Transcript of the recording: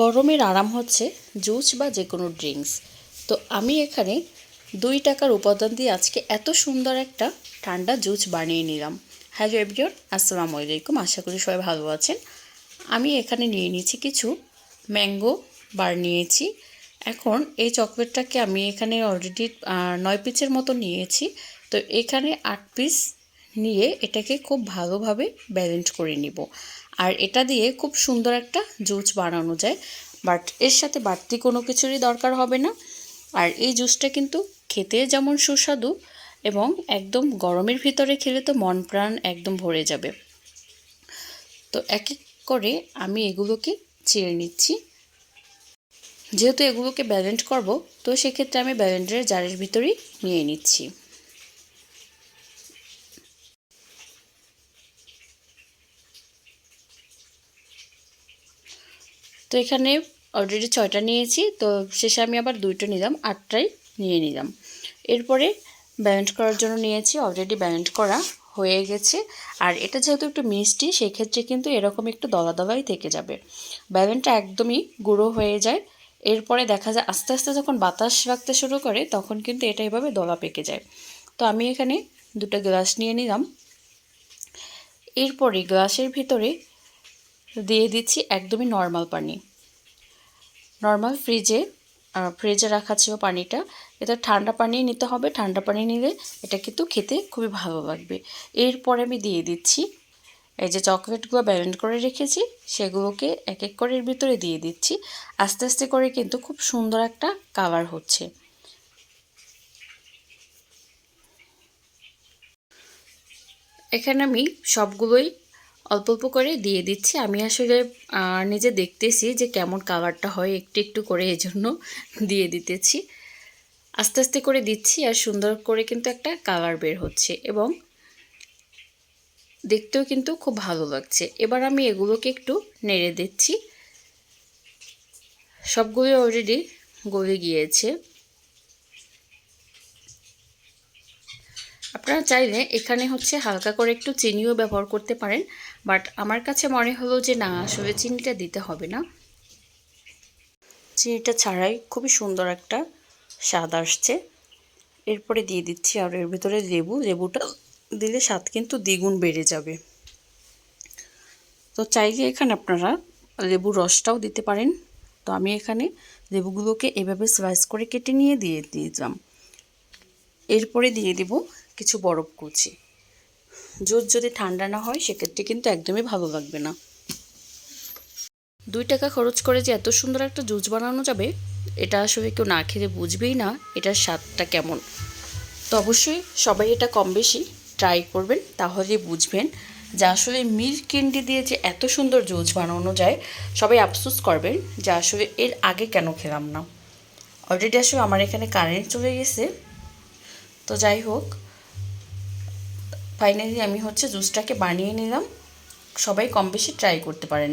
গরমের আরাম হচ্ছে জুস বা যে কোনো ড্রিঙ্কস। তো আমি এখানে দুই টাকার উপাদান দিয়ে আজকে এত সুন্দর একটা ঠান্ডা জুস বানিয়ে নিলাম। হ্যালো এভরিওন আসসালামু আলাইকুম। আশা করি সবাই ভালো আছেন। আমি এখানে নিয়ে নিয়েছি কিছু ম্যাঙ্গো বার নিয়েছি। এখন এই চকলেটটাকে আমি এখানে অলরেডি নয় পিসের মতো নিয়েছি। তো এখানে আট পিস নিয়ে এটাকে খুব ভালোভাবে ব্যালেন্স করে নিব। আর এটা দিয়ে খুব সুন্দর একটা জুস বানানো যায়। বাট এর সাথে বাড়তি কোনো কিছুরই দরকার হবে না। আর এই জুসটা কিন্তু খেতে যেমন সুস্বাদু এবং একদম গরমের ভিতরে খেলে তো মন প্রাণ একদম ভরে যাবে। তো এক এক করে আমি এগুলোকে ছিঁড়ে নিচ্ছি। যেহেতু এগুলোকে ব্যালেন্ড করব, তো সেক্ষেত্রে আমি ব্যালেন্ডারের জারের ভিতরেই নিয়ে নিচ্ছি। তো এখানে অলরেডি ছয়টা নিয়েছি, তো শেষে আমি আবার দুইটা নিলাম, আটটাই নিয়ে নিলাম। এরপরে ব্যালেন্ড করার জন্য নিয়েছি অলরেডি ব্যালেন্ড করা হয়ে গেছে। আর এটা যেহেতু একটু মিষ্টি, সেক্ষেত্রে কিন্তু এরকম একটু দলা দলাই থেকে যাবে। ব্যালেন্ডটা একদমই গুঁড়ো হয়ে যায়। এরপরে দেখা যায়, আস্তে আস্তে যখন বাতাস রাখতে শুরু করে, তখন কিন্তু এটা এভাবে দলা পেকে যায়। তো আমি এখানে দুটো গ্লাস নিয়ে নিলাম। এরপরে গ্লাসের ভিতরে দিয়ে দিচ্ছি একদমই নর্মাল পানি। নর্মাল ফ্রিজে ফ্রিজে রাখা ছিল পানিটা। এটা ঠান্ডা পানি নিতে হবে। ঠান্ডা পানি নিলে এটা কিন্তু খেতে খুবই ভালো লাগবে। এরপরে আমি দিয়ে দিচ্ছি এই যে চকলেটগুলো ব্যালেন্ড করে রেখেছি, সেগুলোকে এক এক করে ভিতরে দিয়ে দিচ্ছি। আস্তে আস্তে করে কিন্তু খুব সুন্দর একটা কালার হচ্ছে। এখানে আমি সবগুলোই অল্প অল্প করে দিয়ে দিচ্ছি। আমি আসলে নিজে দেখতেছি যে কেমন কালারটা হয়, একটু একটু করে এই জন্য দিয়ে দিতেছি। আস্তে আস্তে করে দিচ্ছি আর সুন্দর করে কিন্তু একটা কালার বের হচ্ছে এবং দেখতেও কিন্তু খুব ভালো লাগছে। এবার আমি এগুলোকে একটু নেড়ে দিচ্ছি। সবগুলো অলরেডি গলে গিয়েছে। আপনারা চাইলে এখানে হচ্ছে হালকা করে একটু চিনিও ব্যবহার করতে পারেন, বাট আমার কাছে মনে হলো যে না, আসলে চিনিটা দিতে হবে না। চিনিটা ছাড়াই খুবই সুন্দর একটা স্বাদ আসছে। এরপরে দিয়ে দিচ্ছি আর এর ভিতরে লেবু। লেবুটা দিলে স্বাদ কিন্তু দ্বিগুণ বেড়ে যাবে। তো চাইলে এখানে আপনারা লেবুর রসটাও দিতে পারেন। তো আমি এখানে লেবুগুলোকে এভাবে স্লাইস করে কেটে নিয়ে দিয়ে দিয়েছিলাম এরপরে দিয়ে দিব কিছু বরফ কুচি। জুস যদি ঠান্ডা না হয়, সেক্ষেত্রে কিন্তু একদমই ভালো লাগবে না। দুই টাকা খরচ করে যে এত সুন্দর একটা জুস বানানো যাবে, এটা আসলে কেউ না খেলে বুঝবেই না এটার স্বাদটা কেমন। তো অবশ্যই সবাই এটা কম বেশি ট্রাই করবেন, তাহলে বুঝবেন যে আসলে মিল্ক ক্যান্ডি দিয়ে যে এত সুন্দর জুস বানানো যায়, সবাই আফসোস করবেন যে আসলে এর আগে কেন খেলাম না। অলরেডি আসলে আমার এখানে কারেন্ট চলে গেছে। তো যাই হোক ফাইনালি আমি হচ্ছে জুসটাকে বানিয়ে নিলাম। সবাই কম বেশি ট্রাই করতে পারেন।